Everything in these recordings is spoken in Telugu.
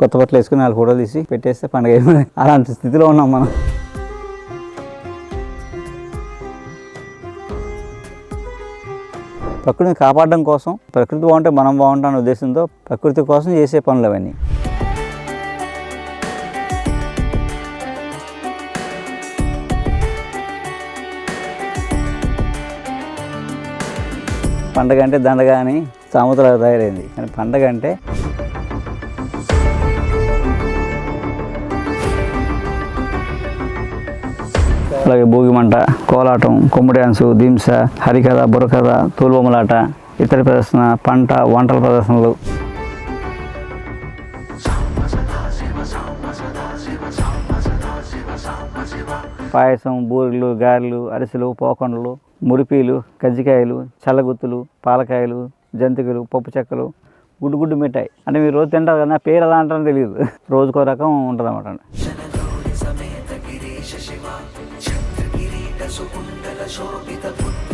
కొత్త బట్టలు వేసుకుని నాలుగు ఫోటోలు తీసి పెట్టేస్తే పండుగ అలాంటి స్థితిలో ఉన్నాం మనం. ప్రకృతిని కాపాడడం కోసం ప్రకృతి బాగుంటే మనం బాగుంటాం అనే ఉద్దేశంతో ప్రకృతి కోసం చేసే పనులు అవన్నీ. పండగ అంటే దండగ అని సామెతలా తయారైంది. కానీ పండగ అంటే అలాగే భోగిమంట కోలాటం కొమ్ము డ్యాన్సు దింస హరికథ బుర్రకథ తోలుబొమ్మలాట ఇతర ప్రదర్శన పంట వంటల ప్రదర్శనలు. పాయసం బూరెలు గారెలు అరిసెలు పోకొండలు మురిపీలు కజ్జికాయలు చల్లగుత్తులు పాలకాయలు జంతికలు పప్పు చెక్కలు గుడ్డు గుడ్డు మిఠాయి. అంటే మీరు రోజు తింటారు కదా పేరు ఎలా అంటారో తెలియదు. రోజుకో రకం ఉంటుంది అన్నమాట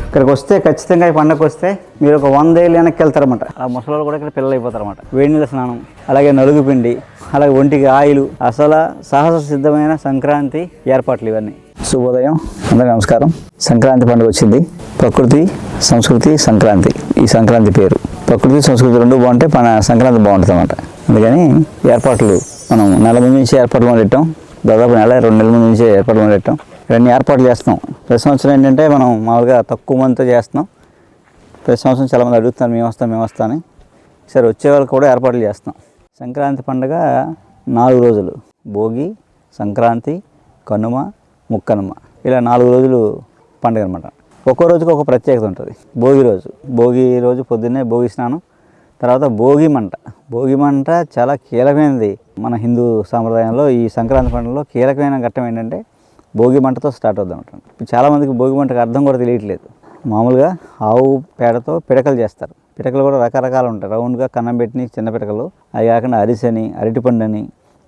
ఇక్కడికి వస్తే ఖచ్చితంగా ఈ పండగకి వస్తే మీరు ఒక వంద ఏళ్ళు వెనక్కి వెళ్తారన్నమాట. ఆ ముసలి కూడా ఇక్కడ పిల్లలు అయిపోతారన్నమాట. వేడి నీళ్ళ స్నానం అలాగే నలుగు పిండి అలాగే ఒంటికి ఆయిలు అసలు సాహస సిద్ధమైన సంక్రాంతి ఏర్పాట్లు ఇవన్నీ. శుభోదయం అందరికీ నమస్కారం. సంక్రాంతి పండుగ వచ్చింది. ప్రకృతి సంస్కృతి సంక్రాంతి. ఈ సంక్రాంతి పేరు. ప్రకృతి సంస్కృతి రెండు బాగుంటే మన సంక్రాంతి బాగుంటుంది అన్నమాట. అందుకని ఏర్పాట్లు మనం నెల ముందు నుంచి ఏర్పాట్లు మొదలెట్టాం. దాదాపు నెల రెండు నెలల ముందు నుంచి ఏర్పాట్లు మొదలెట్టాం. ఇవన్నీ ఏర్పాట్లు చేస్తాం ప్రతి సంవత్సరం ఏంటంటే మనం మామూలుగా తక్కువ మందితో చేస్తున్నాం. ప్రతి సంవత్సరం చాలామంది అడుగుతున్నారు మేము వస్తాం మేము వస్తామని సరే వచ్చే వాళ్ళకి కూడా ఏర్పాట్లు చేస్తాం సంక్రాంతి పండుగ నాలుగు రోజులు. భోగి సంక్రాంతి కనుమ ముక్కనుమ. ఇలా నాలుగు రోజులు పండుగ అనమాట ఒక్కో రోజుకి ఒక ప్రత్యేకత ఉంటుంది. భోగి రోజు. భోగి రోజు పొద్దున్నే భోగి స్నానం తర్వాత భోగి మంట. భోగి మంట చాలా కీలకమైనది మన హిందూ సాంప్రదాయంలో. ఈ సంక్రాంతి పండుగలో కీలకమైన ఘట్టం ఏంటంటే భోగి మంటతో స్టార్ట్ అవుద్దాం ఇప్పుడు చాలామందికి భోగి మంటకు అర్థం కూడా తెలియట్లేదు. మామూలుగా ఆవు పేడతో పిడకలు చేస్తారు. పిడకలు కూడా రకరకాలు ఉంటాయి. రౌండ్గా కన్నం పెట్టిన చిన్న పిడకలు అవి కాకుండా అరిసెని అరటిపండు అని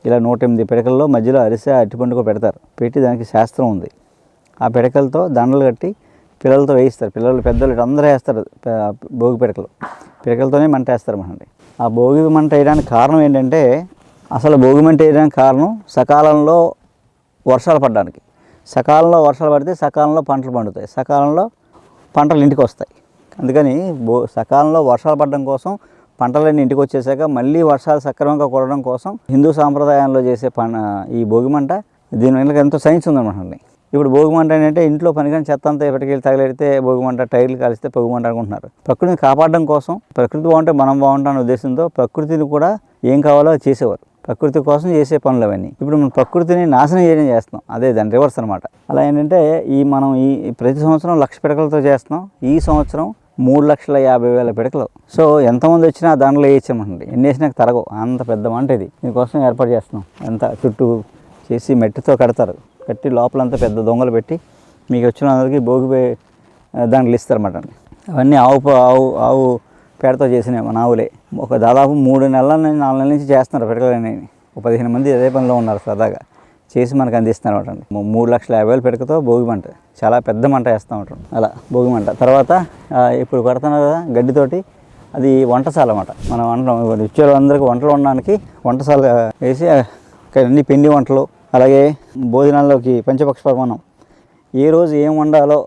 ఇలా నూట ఎనిమిది పిడకల్లో మధ్యలో అరిసె అరటిపండు కూడా పెడతారు. పెట్టి దానికి శాస్త్రం ఉంది. ఆ పిడకలతో దండలు కట్టి పిల్లలతో వేయిస్తారు. పిల్లలు పెద్దలు అందరూ వేస్తారు భోగి పిడకలు. పిడకలతోనే మంట వేస్తారు మనండి. ఆ భోగి మంట వేయడానికి కారణం ఏంటంటే అసలు భోగి మంట వేయడానికి కారణం సకాలంలో వర్షాలు పడడానికి. సకాలంలో వర్షాలు పడితే సకాలంలో పంటలు పండుతాయి. సకాలంలో పంటలు ఇంటికి వస్తాయి అందుకని బో సకాలంలో వర్షాలు పడడం కోసం పంటలన్నీ ఇంటికి వచ్చేసాక మళ్ళీ వర్షాలు సక్రమంగా కురవడం కోసం హిందూ సాంప్రదాయంలో చేసే పన ఈ భోగిమంట దీని వెనక ఎంతో సైన్స్ ఉందన్నమాట ఇప్పుడు భోగిమంట ఏంటంటే ఇంట్లో పనికిని చెత్త అంతా ఎప్పటికెళ్ళి తగిలితే భోగిమంట టైర్లు కలిస్తే భోగి మంట అనుకుంటున్నారు. ప్రకృతిని కాపాడడం కోసం ప్రకృతి బాగుంటే మనం బాగుంటాం అనే ఉద్దేశంతో ప్రకృతిని కూడా ఏం కావాలో అది చేసేవారు. ప్రకృతి కోసం చేసే పనులు అవన్నీ. ఇప్పుడు మనం ప్రకృతిని నాశనం చేయడం చేస్తున్నాం. అదే దాని రివర్స్ అనమాట అలా ఏంటంటే ఈ మనం ఈ ప్రతి సంవత్సరం లక్ష పిడకలతో చేస్తున్నాం. ఈ సంవత్సరం మూడు లక్షల యాభై వేల పిడకలు. సో ఎంతమంది వచ్చినా దాంట్లో వేయించామండి ఎన్ని వేసినాక తరగవు. అంత పెద్ద మంట ఇది. దీనికోసం ఏర్పాటు చేస్తున్నాం. ఎంత చుట్టూ చేసి మెట్టితో కడతారు. కట్టి లోపలంతా పెద్ద దొంగలు పెట్టి మీకు వచ్చిన అందరికీ భోగి పే- దాంట్లో ఇస్తారన్నమాట. అవన్నీ ఆవు ఆవు ఆవు పేడతో చేసినాయి మన ఆవులే ఒక దాదాపు మూడు నెలల నుంచి నాలుగు నెలల నుంచి చేస్తున్నారు పిడకలని ఒక పదిహేను మంది అదే పనిలో ఉన్నారు సరదాగా చేసి మనకు అందిస్తున్నారు అనమాట మూడు లక్షల యాభై వేలు పిడకతో భోగి మంట. చాలా పెద్ద మంట వేస్తూ ఉంటాం అలా భోగి మంట. తర్వాత ఇప్పుడు కడుతున్నారు కదా గడ్డితోటి అది వంటశాల అన్నమాట. మనం వంట వచ్చే అందరికీ వంటలు వండడానికి వంటశాల వేసి అన్ని పిండి వంటలు అలాగే భోజనాల్లోకి పంచపక్ష పరమాణం ఏ రోజు ఏం వండాలో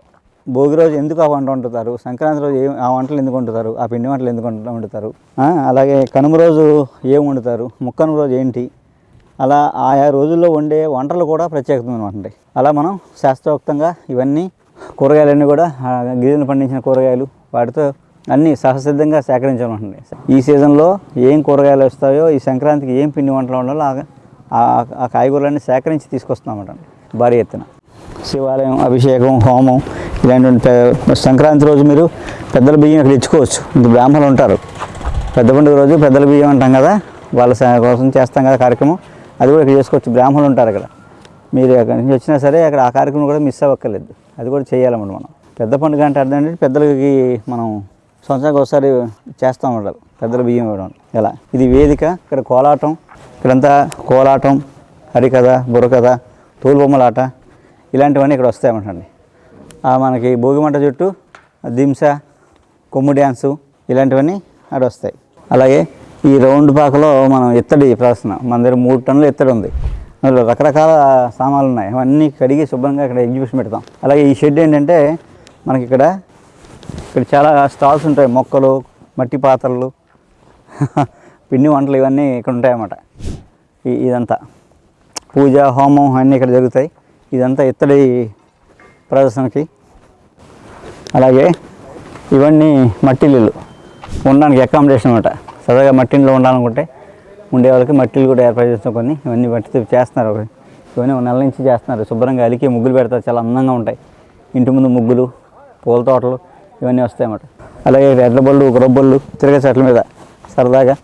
భోగి రోజు ఎందుకు ఆ వంట వండుతారు? సంక్రాంతి రోజు ఏం ఆ వంటలు ఎందుకు వండుతారు? ఆ పిండి వంటలు ఎందుకు వండుతారు? అలాగే కనుమ రోజు ఏం వండుతారు? ముక్కనుమ రోజు ఏంటి? అలా ఆయా రోజుల్లో వండే వంటలు కూడా ప్రత్యేకత అనమాట అలా మనం శాస్త్రోక్తంగా ఇవన్నీ కూరగాయలన్నీ కూడా ఆ, గిరిజన పండించిన కూరగాయలు వాటితో అన్నీ సహసిద్ధంగా సేకరించాలండి ఈ సీజన్లో ఏం కూరగాయలు వస్తాయో ఈ సంక్రాంతికి ఏం పిండి వంటలు ఉండాలో ఆ- ఆ- కాయగూరలన్నీ సేకరించి తీసుకొస్తున్నామట భారీ ఎత్తున. శివాలయం అభిషేకం హోమం ఇలాంటి సంక్రాంతి రోజు మీరు పెద్దల బియ్యం ఇక్కడ ఇచ్చుకోవచ్చు. ఇంత బ్రాహ్మణులు ఉంటారు. పెద్ద పండుగ రోజు పెద్దల బియ్యం అంటాం కదా వాళ్ళ కోసం చేస్తాం కదా కార్యక్రమం. అది కూడా ఇక్కడ చేసుకోవచ్చు. బ్రాహ్మణులు ఉంటారు ఇక్కడ. మీరు ఎక్కడి నుంచి వచ్చినా సరే అక్కడ ఆ కార్యక్రమం కూడా మిస్ అవ్వక్కర్లేదు. అది కూడా చేయాలన్నమాట మనం. పెద్ద పండుగ అంటే అర్థం ఏంటంటే పెద్దలకి మనం సంవత్సరానికి ఒకసారి చేస్తూ ఉంటారు పెద్దల బియ్యం ఇవ్వడం. ఎలా? ఇది వేదిక ఇక్కడ కోలాటం ఇక్కడంతా కోలాటం హరికథ బుర్రకథ తోలుబొమ్మలాట ఇలాంటివన్నీ ఇక్కడ వస్తాయన్నమాటండి మనకి భోగిమంట చుట్టూ దింస కొమ్ము డ్యాన్సు ఇలాంటివన్నీ అక్కడ వస్తాయి. అలాగే ఈ రౌండ్ పాకలో మనం ఇత్తడి ప్రదర్శన మన దగ్గర మూడు టన్నులు ఇత్తడి ఉంది. అందులో రకరకాల సామాన్లు ఉన్నాయి. అవన్నీ కడిగి శుభ్రంగా ఇక్కడ ఎగ్జిబిషన్ పెడతాం. అలాగే ఈ షెడ్ ఏంటంటే మనకి ఇక్కడ ఇక్కడ చాలా స్టాల్స్ ఉంటాయి. మొక్కలు మట్టి పాత్రలు పిండి వంటలు ఇవన్నీ ఇక్కడ ఉంటాయన్నమాట. ఈ- ఇదంతా. పూజ హోమం అన్నీ ఇక్కడ జరుగుతాయి. ఇదంతా ఇత్తడి ప్రదర్శనకి అలాగే ఇవన్నీ మట్టిల్లు ఉండడానికి అకామిడేషన్ అనమాట సరదాగా మట్టిలో ఉండాలనుకుంటే ఉండే వాళ్ళకి మట్టిలు కూడా ఏర్పాటు చేస్తాం కొన్ని. ఇవన్నీ మట్టి చేస్తున్నారు ఇవన్నీ నెల నుంచి చేస్తున్నారు. శుభ్రంగా అలికి ముగ్గులు పెడతారు. చాలా అందంగా ఉంటాయి. ఇంటి ముందు ముగ్గులు పూల తోటలు ఇవన్నీ వస్తాయి అన్నమాట. అలాగే ఎడ్ల బళ్ళు రొబ్బళ్ళు తిరగే చెట్ల మీద సరదాగా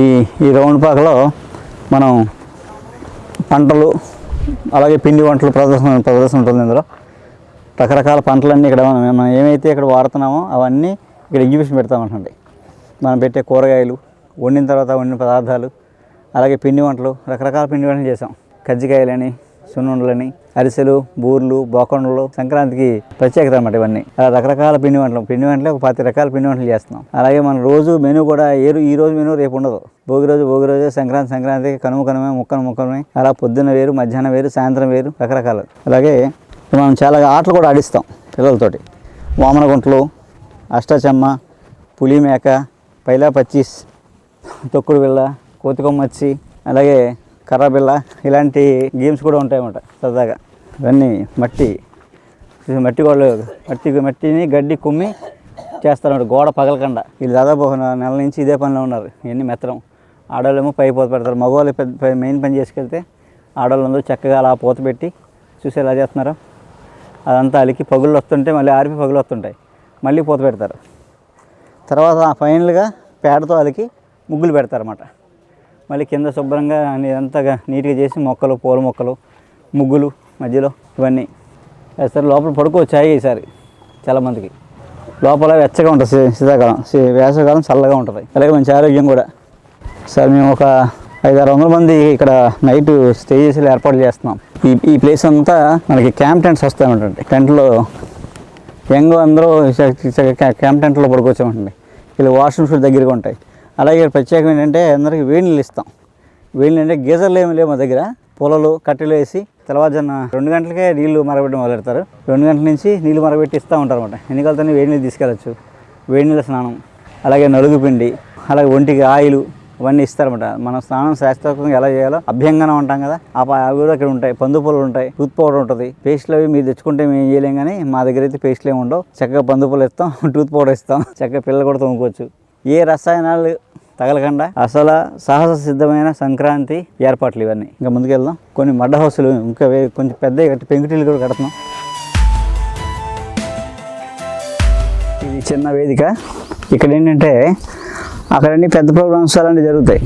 ఈ ఈ రౌండ్ పాకలో మనం పంటలు అలాగే పిండి వంటలు ప్రదర్శన ప్రదర్శన ఉంటుంది ఇందులో. రకరకాల పంటలన్నీ ఇక్కడ మనం ఏమైతే ఇక్కడ వాడుతున్నామో అవన్నీ ఇక్కడ ఎగ్జిబిషన్ పెడతామంటండి. మనం పెట్టే కూరగాయలు వండిన తర్వాత వండిన పదార్థాలు అలాగే పిండి వంటలు రకరకాల పిండి వంటలు చేసాం కజ్జికాయలని సున్నుండలని అరిసెలు బూర్లు బోకొండలు సంక్రాంతికి ప్రత్యేకత అనమాట ఇవన్నీ. అలా రకరకాల పిండి వంటలు పిండి వంటలు ఒక పది రకాల పిండి వంటలు చేస్తున్నాం. అలాగే మన రోజు మెనూ కూడా ఏ ఈ రోజు మెనూ రేపు ఉండదు. భోగి రోజు భోగి రోజు సంక్రాంతి సంక్రాంతికి కనుమ కనుమే ముక్కను ముక్కనమే అలా పొద్దున్న వేరు మధ్యాహ్నం వేరు సాయంత్రం వేరు రకరకాలు. అలాగే మనం చాలా ఆటలు కూడా ఆడిస్తాం పిల్లలతోటి. వామనగుంటలు గుంటలు పులి మేక పైలా పచ్చీస్ తొక్కుడు బిళ్ళ కోతికొమ్మచ్చి అలాగే కర్రబిళ్ళ ఇలాంటి గేమ్స్ కూడా ఉంటాయన్నమాట సరదాగా. ఇవన్నీ మట్టి మట్టి గోడలు మట్టి మట్టిని గడ్డి కుమ్మి చేస్తారన్నమాట గోడ పగలకుండా. వీళ్ళు దాదాపు ఒక నెల నుంచి ఇదే పనిలో ఉన్నారు. ఇవన్నీ మెత్తడం. ఆడవాళ్ళేమో పై పూత పెడతారు. మగవాళ్ళు పెద్ద పై- మెయిన్ పని చేసుకెళ్తే ఆడవాళ్ళందరూ చక్కగా అలా పూత పెట్టి చూసి ఎలా చేస్తున్నారు. అదంతా అలికి పగులు వస్తుంటే మళ్ళీ ఆరిపి పగులు వస్తుంటాయి. మళ్ళీ పూత పెడతారు. తర్వాత ఫైనల్గా పేడతో అలికి ముగ్గులు పెడతారన్నమాట. మళ్ళీ కింద శుభ్రంగా అన్ని నీట్గా చేసి మొక్కలు పూల మొక్కలు ముగ్గులు మధ్యలో ఇవన్నీ వేస్తారు. లోపల పడుకోవచ్చు హాయిగా ఈసారి చాలామందికి. లోపల వెచ్చగా ఉంటుంది శీతాకాలం. వేసవికాలం చల్లగా ఉంటుంది. అలాగే మంచి ఆరోగ్యం కూడా. సార్ మేము ఒక ఐదు ఆరు వందల మంది ఇక్కడ నైట్ స్టే చేసి ఏర్పాటు చేస్తున్నాం. ఈ ఈ ప్లేస్ అంతా మనకి క్యాంప్ టెంట్స్ వస్తాయి టెంట్లో యంగ్ అందరూ క్యాంప్ టెంట్లో పడుకోవచ్చామండి ఇలా వాష్రూమ్స్ దగ్గరగా ఉంటాయి. అలాగే ప్రత్యేకం ఏంటంటే అందరికి వేడి నీళ్ళు ఇస్తాం. వేడి అంటే గీజర్లు ఏమి లేవు మా దగ్గర. పొలలు కట్టెలు వేసి తెల్లవారుజామున రెండు గంటలకే నీళ్ళు మరగబెట్టి మొదలెడతారు. రెండు గంటల నుంచి నీళ్ళు మరగబెట్టి ఇస్తూ ఉంటారు అనమాట ఎన్నికలతోనే వేడి నీళ్ళు తీసుకెళ్ళచ్చు. వేడి నీళ్ళ స్నానం. అలాగే నలుగు పిండి అలాగే ఒంటికి ఆయిలు ఇవన్నీ ఇస్తారన్నమాట. మనం స్నానం శాస్త్రోక్తంగా ఎలా చేయాలో అభ్యంగనం అంటాం కదా. ఆ ప- అవి కూడా ఇక్కడ ఉంటాయి. పందు పూలు ఉంటాయి. టూత్ పౌడర్ ఉంటుంది. పేస్ట్లు అవి మీరు తెచ్చుకుంటే మేము చేయలేం కానీ మా దగ్గర అయితే పేస్ట్లు ఏమి ఉండవు. చక్కగా పందు పూలు ఇస్తాం టూత్ పౌడర్ ఇస్తాం. చక్కగా పిల్లలు కూడా తోముకోవచ్చు. ఏ రసాయనాలు తగలకుండా అసలు సాహస సిద్ధమైన సంక్రాంతి ఏర్పాట్లు ఇవన్నీ. ఇంకా ముందుకెళ్దాం. కొన్ని మడ్డ హౌసులు ఇంకా కొంచెం పెద్ద పెంకుటిల్లు కూడా కడుతున్నాం. ఇది చిన్న వేదిక. ఇక్కడ ఏంటంటే అక్కడన్నీ పెద్ద ప్రోగ్రామ్స్ అలాంటివి జరుగుతాయి.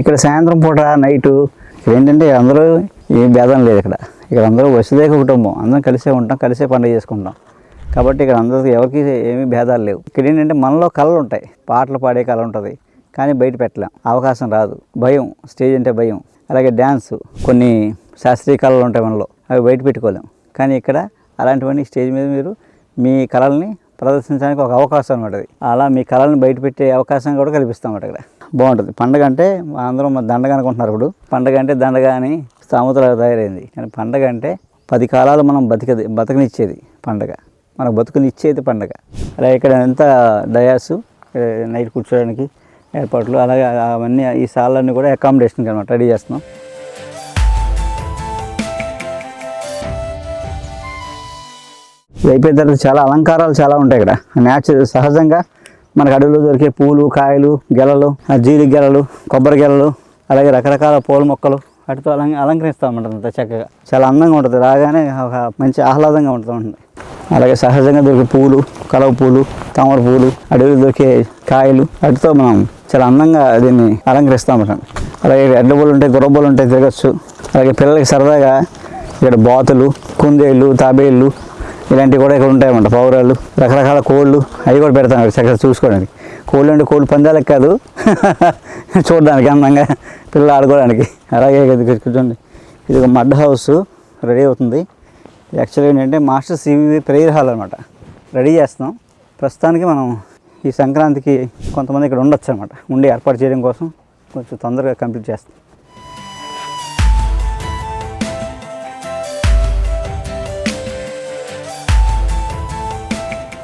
ఇక్కడ సాయంత్రం పూట నైటు ఇక్కడ ఏంటంటే అందరూ ఏ భేదం లేదు ఇక్కడ. ఇక్కడ అందరూ వసుదేక కుటుంబం. అందరం కలిసే ఉంటాం కలిసే పండుగ చేసుకుంటాం. కాబట్టి ఇక్కడ అందరికీ ఎవరికి ఏమీ భేదాలు లేవు. ఇక్కడ ఏంటంటే మనలో కళలు ఉంటాయి. పాటలు పాడే కళ ఉంటుంది. కానీ బయట పెట్టలేం. అవకాశం రాదు. భయం. స్టేజ్ అంటే భయం. అలాగే డ్యాన్స్. కొన్ని శాస్త్రీయ కళలు ఉంటాయి మనలో. అవి బయట పెట్టుకోలేం. కానీ ఇక్కడ అలాంటివన్నీ స్టేజ్ మీద మీరు మీ కళల్ని ప్రదర్శించడానికి ఒక అవకాశం అనమాట అది. అలా మీ కళలను బయట పెట్టే అవకాశం కూడా కల్పిస్తాం అన్నమాట ఇక్కడ. బాగుంటుంది. పండగ అంటే అందరం మన దండగ అనుకుంటున్నారు ఇప్పుడు. పండగ అంటే దండగ అని సామెతలా తయారైంది. కానీ పండగ అంటే పది కాలాలు మనం బతికది బతకనిచ్చేది పండగ. మనకు బతుకునిచ్చేది పండగ. అలా ఇక్కడ ఎంత డయాసు నైట్ కూర్చోడానికి ఏర్పాట్లు అలాగే అవన్నీ ఈ సాలన్నీ కూడా అకామిడేషన్కి అనమాట రెడీ చేస్తున్నాం. అయిపోయిన తర్వాత చాలా అలంకారాలు చాలా ఉంటాయి ఇక్కడ. న్యాచురల్ సహజంగా మనకు అడవిలో దొరికే పూలు కాయలు గెలలు ఆ జీడి గెలలు కొబ్బరి గెలలు అలాగే రకరకాల పూల మొక్కలు వాటితో అలం అలంకరిస్తూ అంత చక్కగా. చాలా అందంగా ఉంటుంది. రాగానే ఒక మంచి ఆహ్లాదంగా ఉంటుంది ఉంటుంది అలాగే సహజంగా దొరికే పూలు కలవ పూలు తామర పూలు అడవిలో దొరికే కాయలు వాటితో మనం చాలా అందంగా దీన్ని అలంకరిస్తూ ఉంటాం. అలాగే పూలు ఉంటాయి గుర్రబోలు ఉంటాయి తిరగచ్చు. అలాగే పిల్లలకి సరదాగా ఇక్కడ బాతులు కుందేళ్ళు తాబేళ్ళు ఇలాంటివి కూడా ఇక్కడ ఉంటాయన్నమాట. పౌరాలు రకరకాల కోళ్ళు అవి కూడా పెడతాను ఇక్కడ చక్కగా చూసుకోవడానికి. కోళ్ళు అంటే కోళ్ళు పందాలకు కాదు. చూడడానికి అందంగా పిల్లలు ఆడుకోవడానికి. అలాగే కూర్చోండి. ఇది ఒక మడ్ హౌస్ రెడీ అవుతుంది. యాక్చువల్గా ఏంటంటే master C V prayer hall అనమాట రెడీ చేస్తున్నాం. ప్రస్తుతానికి మనం ఈ సంక్రాంతికి కొంతమంది ఇక్కడ ఉండొచ్చు అనమాట ఉండి ఏర్పాటు చేయడం కోసం కొంచెం తొందరగా కంప్లీట్ చేస్తాం.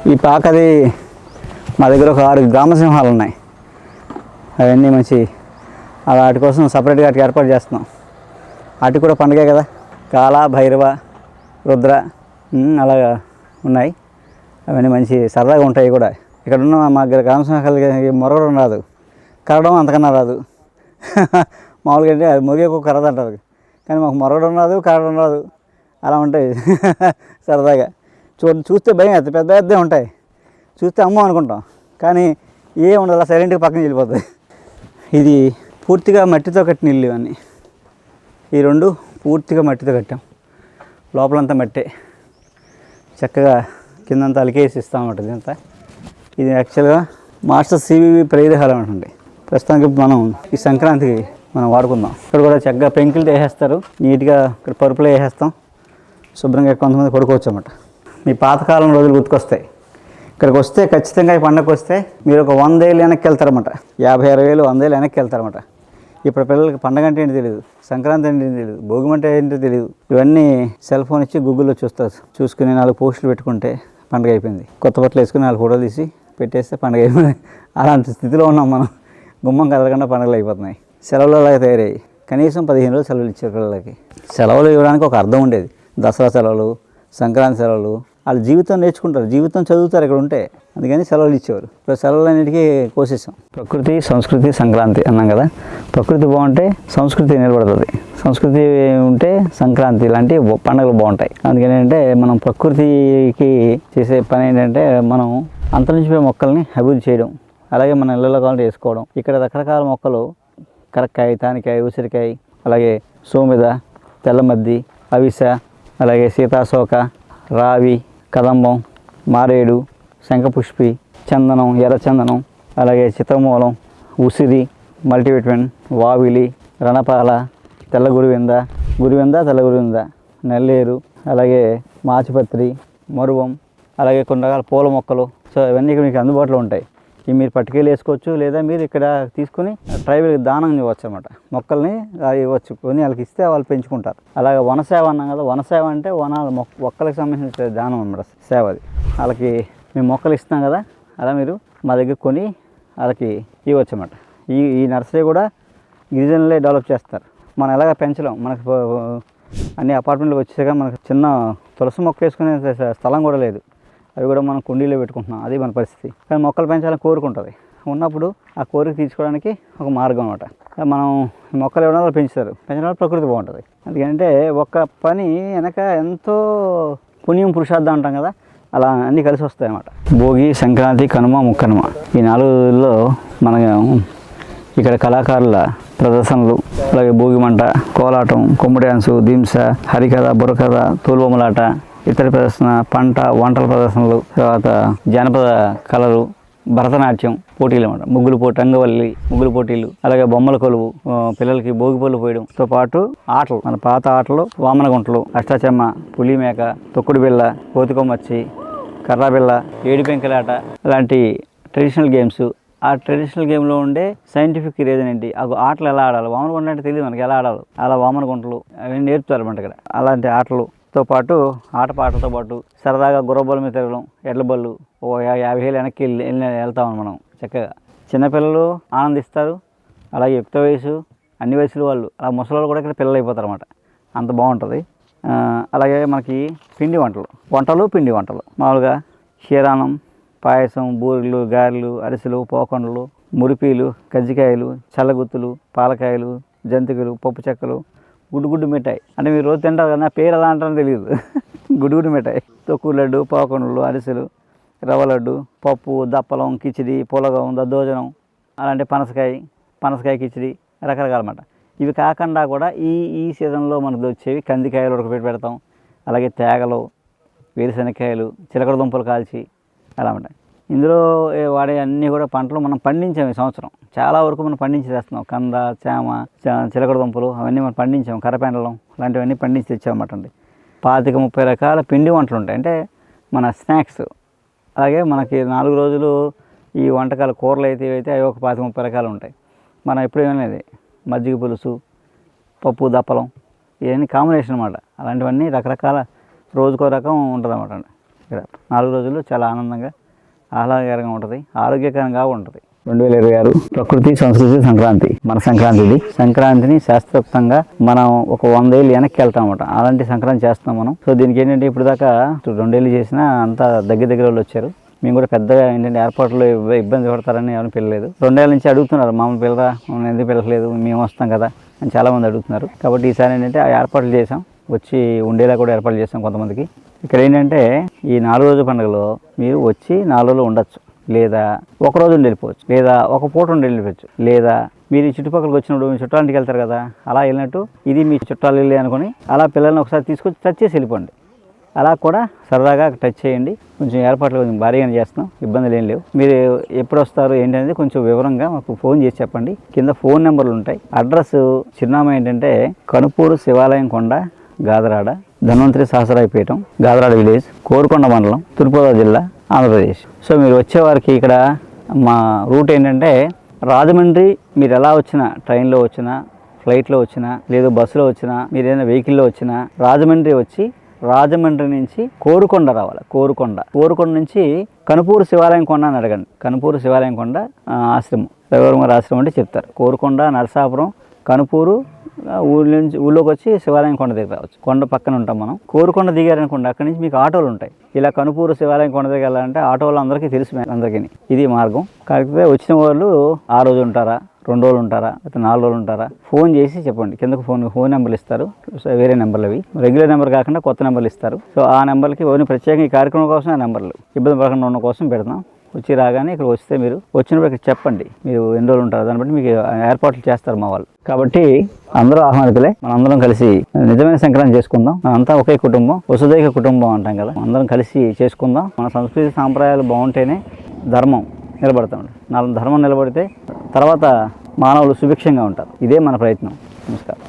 ఈ పాకది మా దగ్గర ఒక ఆరు గ్రామసింహాలు ఉన్నాయి. అవన్నీ మంచి వాటి కోసం సపరేట్గా వాటికి ఏర్పాటు చేస్తున్నాం. వాటికి కూడా పండుగే కదా? కాల భైరవ రుద్ర అలాగా ఉన్నాయి. అవన్నీ మంచి సరదాగా ఉంటాయి కూడా. ఇక్కడ ఉన్న మా దగ్గర గ్రామ మొరగడం రాదు. కరవడం అంతకన్నా రాదు. మామూలుగా అంటే అది మురిగే కుక్క కానీ మాకు మొరగడం రాదు కరడం రాదు. అలా ఉంటాయి. సరదాగా. చూ చూస్తే భయం అవుతుంది పెద్ద పెద్ద ఉంటాయి. చూస్తే అమ్మో అనుకుంటాం. కానీ ఏ ఉండదు. సైలెంట్గా పక్కన వెళ్ళిపోతుంది. ఇది పూర్తిగా మట్టితో కట్టిన ఇల్లు ఇవన్నీ. ఈ రెండు పూర్తిగా మట్టితో కట్టాం. లోపలంతా మట్టే. చక్కగా కిందంతా అలికేసి ఇస్తూ ఉంటుంది ఇదంతా. ఇది యాక్చువల్గా మాస్టర్ సివివి ప్రైజ్ హాల్ ప్రస్తుతానికి మనం ఈ సంక్రాంతికి మనం వాడుకుందాం. ఇక్కడ కూడా చక్కగా పెంకులు వేసేస్తారు. నీట్గా ఇక్కడ పరుపులు వేసేస్తాం. శుభ్రంగా కొంతమంది పడుకోవచ్చు అన్నమాట. మీ పాతకాలం రోజులు గుర్తుకొస్తాయి. ఇక్కడికి వస్తే ఖచ్చితంగా ఈ పండగకి వస్తే మీరు ఒక వంద ఏళ్ళు వెనక్కి వెళ్తారన్నమాట. యాభై అరవై వేలు వంద ఏళ్ళు వెనక్కి వెళ్తారన్నమాట. ఇప్పుడు పిల్లలకి పండగ అంటే ఏంటి తెలియదు సంక్రాంతి అంటే ఏంటి తెలియదు భోగి అంటే ఏంటో తెలియదు ఇవన్నీ సెల్ ఫోన్ ఇచ్చి గూగుల్లో చూస్తారు. చూసుకుని నాలుగు పోస్టులు పెట్టుకుంటే పండగ అయిపోయింది. కొత్త బట్టలు వేసుకుని నాలుగు ఫోటోలు తీసి పెట్టేస్తే పండగ అయిపోయింది. అలాంటి స్థితిలో ఉన్నాం మనం. గుమ్మం కదలకుండా పండుగలు అయిపోతున్నాయి. సెలవులు అలాగే తయారయ్యాయి. కనీసం పదిహేను రోజులు సెలవులు ఇచ్చారు పిల్లలకి. సెలవులు ఇవ్వడానికి ఒక అర్థం ఉండేది. దసరా సెలవులు సంక్రాంతి సెలవులు వాళ్ళు జీవితం నేర్చుకుంటారు జీవితం చదువుతారు ఇక్కడ ఉంటే. అందుకని సెలవులు ఇచ్చేవారు. ఇప్పుడు సెలవులన్నిటికీ కోసేసాం ప్రకృతి సంస్కృతి సంక్రాంతి అన్నాం కదా. ప్రకృతి బాగుంటే సంస్కృతి నిలబడుతుంది. సంస్కృతి ఉంటే సంక్రాంతి ఇలాంటి పండుగలు బాగుంటాయి. అందుకని అంటే మనం ప్రకృతికి చేసే పని ఏంటంటే మనం అంతరించిపోయే మొక్కల్ని అభివృద్ధి చేయడం. అలాగే మన ఇళ్ళలో కావాలంటే వేసుకోవడం. ఇక్కడ రకరకాల మొక్కలు కరక్కాయ తానికాయ ఉసిరికాయ అలాగే సోమిద తెల్లమద్ది అవిస అలాగే సీతాశోక రావి కదంబం మారేడు శంఖపుష్పి చందనం ఎర్రచందనం అలాగే చిత్రమూలం ఉసిరి మల్టీవిటమిన్ వావిలి రణపాల తెల్ల గురువింద గురువింద తెల్ల గురువింద నల్లేరు అలాగే మాచిపత్రి మరువం అలాగే కొన్ని రకాల పూల మొక్కలు. సో ఇవన్నీ ఇక్కడ మీకు అందుబాటులో ఉంటాయి. ఇవి మీరు పట్టుకెళ్ళి వేసుకోవచ్చు లేదా మీరు ఇక్కడ తీసుకుని ట్రైబల్కి దానం ఇవ్వచ్చు అనమాట మొక్కల్ని ఇవ్వచ్చు. కొని వాళ్ళకి ఇస్తే వాళ్ళు పెంచుకుంటారు. అలాగే వనసేవ అన్నాం కదా వనసేవ అంటే వనాల మొక్క మొక్కలకు సంబంధించిన దానం అనమాట సేవ అది. వాళ్ళకి మేము మొక్కలు ఇస్తున్నాం కదా అలా మీరు మా దగ్గర కొని వాళ్ళకి ఇవ్వచ్చు అనమాట ఈ ఈ నర్సరీ కూడా గిరిజనులే డెవలప్ చేస్తారు. మనం ఎలాగ పెంచలేం. మనకు అన్ని అపార్ట్మెంట్లు వచ్చేసాక మనకు చిన్న తులసి మొక్క వేసుకునే స్థలం కూడా లేదు. అవి కూడా మనం కుండీలో పెట్టుకుంటున్నాం. అది మన పరిస్థితి. కానీ మొక్కలు పెంచాలని కోరుకుంటుంది. ఉన్నప్పుడు ఆ కోరిక తీర్చుకోవడానికి ఒక మార్గం అనమాట మనం మొక్కలు ఇవ్వడం పెంచుతారు. పెంచడం వల్ల ప్రకృతి బాగుంటుంది. ఎందుకంటే ఒక పని వెనక ఎంతో పుణ్యం పురుషార్థం అంటాం కదా అలా అన్నీ కలిసి వస్తాయి అన్నమాట. భోగి సంక్రాంతి కనుమ ముక్కనుమ. ఈ నాలుగులో మన ఇక్కడ కళాకారుల ప్రదర్శనలు అలాగే భోగిమంట కోలాటం కొమ్ము డ్యాన్సు దింస హరికథ బుర్రకథ తోలుబొమ్మలాట ఇతర ప్రదర్శన పంట వంటల ప్రదర్శనలు తర్వాత జానపద కళలు భరతనాట్యం పోటీలు అనమాట ముగ్గులు పోటీ అంగవల్లి ముగ్గులు పోటీలు అలాగే బొమ్మల కొలువు పిల్లలకి భోగి పళ్ళు పాటు ఆటలు మన పాత ఆటలు వామన గుంటలు అష్టాచెమ్మ పులిమేక తొక్కుడు బిళ్ళ కోతికొమ్మచ్చి కర్రాబిళ్ళ ఏడు పెంకలాట లాంటి ట్రెడిషనల్ గేమ్స్. ఆ ట్రెడిషనల్ గేమ్లో ఉండే సైంటిఫిక్ రీజన్ ఏంటి? ఆ ఆటలు ఎలా ఆడాలి? వామన గుంట అంటే తెలియదు మనకి ఎలా ఆడాలి? అలా వామన గుంటలు అవన్నీ నేర్పుతారు అనమాట ఇక్కడ. అలాంటి ఆటలు తో పాటు ఆటపాటలతో పాటు సరదాగా గుర్రబొల్ల మీద తిరగడం ఎడ్ల బళ్ళు ఓ యా- యాభై ఏళ్ళు వెనక్కి వెళ్ళి వెళ్ళి వెళ్తాం మనం చక్కగా. చిన్నపిల్లలు ఆనందిస్తారు అలాగే యుక్త వయసు అన్ని వయసుల వాళ్ళు అలా ముసలి కూడా ఇక్కడ పిల్లలు అయిపోతారు అనమాట అంత బాగుంటుంది. అలాగే మనకి పిండి వంటలు వంటలు పిండి వంటలు. మామూలుగా క్షీరాన్నం పాయసం బూరెలు గారెలు అరిసెలు పోకొండలు మురిపీలు కజ్జికాయలు చల్లగుత్తులు పాలకాయలు జంతికలు పప్పు చెక్కలు గుడ్డు మిఠాయి. అంటే మీరు రోజు తింటారు కదా నా పేరు ఎలా అంటారో తెలియదు. గుడ్డు మిఠాయి. తొక్కు లడ్డు పోకొండలు అరిసెలు రవ్వ లడ్డు పప్పు దప్పలం కిచిడి పులగం దద్దోజనం అలాంటి పనసకాయ పనసకాయ కిచిడి రకరకాల అన్నమాట ఇవి కాకుండా కూడా ఈ ఈ సీజన్లో మనకు వచ్చేవి కందికాయలు ఉడకబెట్టి పెడతాం. అలాగే తేగలు వేరుశనగకాయలు చిలకడ దుంపలు కాల్చి అలా ఉంటాయి. ఇందులో వాడే అన్నీ కూడా పంటలు మనం పండించాము ఈ సంవత్సరం. చాలా వరకు మనం పండించేస్తున్నాం కంద చామ చిలకడ దుంపలు అవన్నీ మనం పండించాం కరపెండలం ఇలాంటివన్నీ పండించి తెచ్చామన్నమాట అండి. పాతిక ముప్పై రకాల పిండి వంటలు ఉంటాయి. అంటే మన స్నాక్స్. అలాగే మనకి నాలుగు రోజులు ఈ వంటకాలు కూరలు అయితే అయితే అవి ఒక పాతిక ముప్పై రకాలు ఉంటాయి. మనం ఎప్పుడు ఏమనేది మజ్జిగ పులుసు పప్పు దప్పలం ఇవన్నీ కాంబినేషన్ అనమాట అలాంటివన్నీ రకరకాల రోజుకో రకం ఉంటుంది అనమాట ఇక్కడ నాలుగు రోజులు చాలా ఆనందంగా ఆహ్లాదకరంగా ఉంటుంది ఆరోగ్యకరంగా ఉంటుంది. రెండు వేల ఇరవై ఆరు ప్రకృతి సంస్కృతి సంక్రాంతి మన సంక్రాంతి ఇది సంక్రాంతిని శాస్త్రోక్తంగా మనం ఒక వందేళ్ళు వెనక్కి వెళ్తాం అనమాట అలాంటి సంక్రాంతి చేస్తాం మనం. సో దీనికి ఏంటంటే ఇప్పుడు దాకా రెండేళ్ళు చేసినా అంతా దగ్గర దగ్గర వాళ్ళు వచ్చారు. మేము కూడా పెద్దగా ఏంటంటే ఏర్పాట్లు ఇబ్బ- ఇబ్బంది పడతారని ఎవరిని పిల్లలేదు రెండేళ్ళ నుంచి అడుగుతున్నారు మామూలు పిల్లరా ఎందుకు పిలవలేదు మేము వస్తాం కదా అని చాలామంది అడుగుతున్నారు. కాబట్టి ఈసారి ఏంటంటే ఆ ఏర్పాట్లు చేసాం వచ్చి ఉండేలా కూడా ఏర్పాట్లు చేసాం కొంతమందికి. ఇక్కడ ఏంటంటే ఈ నాలుగు రోజు పండుగలో మీరు వచ్చి నాలుగు రోజులు ఉండొచ్చు. లేదా ఒక రోజు ఉండి వెళ్ళిపోవచ్చు. లేదా ఒక పూట ఉండి వెళ్ళిపోవచ్చు. లేదా మీరు ఈ చుట్టుపక్కలకు వచ్చినప్పుడు మీ చుట్టాలింటికి వెళ్తారు కదా అలా వెళ్ళినట్టు ఇది మీ చుట్టాలు వెళ్ళి అనుకుని అలా పిల్లల్ని ఒకసారి తీసుకొచ్చి టచ్ చేసి వెళ్ళిపోండి. అలా కూడా సరదాగా టచ్ చేయండి. కొంచెం ఏర్పాట్లు కొంచెం భారీగానే చేస్తున్నాం. ఇబ్బందులు ఏం లేవు. మీరు ఎప్పుడు వస్తారు ఏంటనేది కొంచెం వివరంగా మాకు ఫోన్ చేసి చెప్పండి. కింద ఫోన్ నెంబర్లు ఉంటాయి. అడ్రస్ చిరునామా ఏంటంటే కనుపూరు శివాలయం కొండ గాదరాడ. ధన్వంతరి సహసరాయపీఠం గాదరాడ విలేజ్ కోరుకొండ మండలం తూర్పుగోదావరి జిల్లా ఆంధ్రప్రదేశ్. సో మీరు వచ్చేవారికి ఇక్కడ మా రూట్ ఏంటంటే రాజమండ్రి మీరు ఎలా వచ్చినా ట్రైన్లో వచ్చినా ఫ్లైట్లో వచ్చినా లేదా బస్సులో వచ్చినా మీరు ఏదైనా వెహికల్లో వచ్చినా రాజమండ్రి వచ్చి రాజమండ్రి నుంచి కోరుకొండ రావాలి. కోరుకొండ. కోరుకొండ నుంచి కనుపూరు శివాలయం కొండ అని అడగండి. కనుపూరు శివాలయం కొండ ఆశ్రమం. రవివర్మ ఆశ్రమం అంటే చెప్తారు. కోరుకొండ నరసాపురం కనుపూరు ఊళ్ళ ఊళ్ళో నుంచి ఊళ్ళోకి వచ్చి శివాలయం కొండ దగ్గర రావచ్చు. కొండ పక్కన ఉంటాం మనం. కోరుకొండ దిగారనుకోండి అక్కడి నుంచి మీకు ఆటోలు ఉంటాయి. ఇలా కనుపూరు శివాలయం కొండ దగ్గర వెళ్ళాలంటే ఆటోలు అందరికీ తెలుసు అందరికీ. ఇది మార్గం. కాకపోతే వచ్చిన వాళ్ళు ఆ రోజు ఉంటారా రెండు రోజులు ఉంటారా లేకపోతే నాలుగు రోజులు ఉంటారా? ఫోన్ చేసి చెప్పండి. కిందకు ఫోన్ ఫోన్ నెంబర్లు ఇస్తారు. వేరే నెంబర్లు అవి. రెగ్యులర్ నెంబర్ కాకుండా కొత్త నెంబర్లు ఇస్తారు. సో ఆ నెంబర్కి ఓన్లీ ప్రత్యేకంగా ఈ కార్యక్రమం కోసం ఆ నెంబర్లు. ఇబ్బంది పడకుండా ఉన్న కోసం పెడతాం. వచ్చి రాగానే ఇక్కడ వస్తే మీరు వచ్చినప్పుడు ఇక్కడ చెప్పండి. మీరు ఎన్ని రోజులు ఉంటారు? దాన్ని బట్టి మీకు ఏర్పాట్లు చేస్తారు మా వాళ్ళు. కాబట్టి అందరూ ఆహ్వానితులే. మనం అందరం కలిసి నిజమైన సంక్రాంతి చేసుకుందాం. మనంతా ఒకే కుటుంబం వసుదైక కుటుంబం అంటాం కదా. అందరం కలిసి చేసుకుందాం. మన సంస్కృతి సాంప్రదాయాలు బాగుంటేనే ధర్మం నిలబడతాం నా ధర్మం నిలబడితే తర్వాత మానవులు సుభిక్షంగా ఉంటారు. ఇదే మన ప్రయత్నం. నమస్కారం.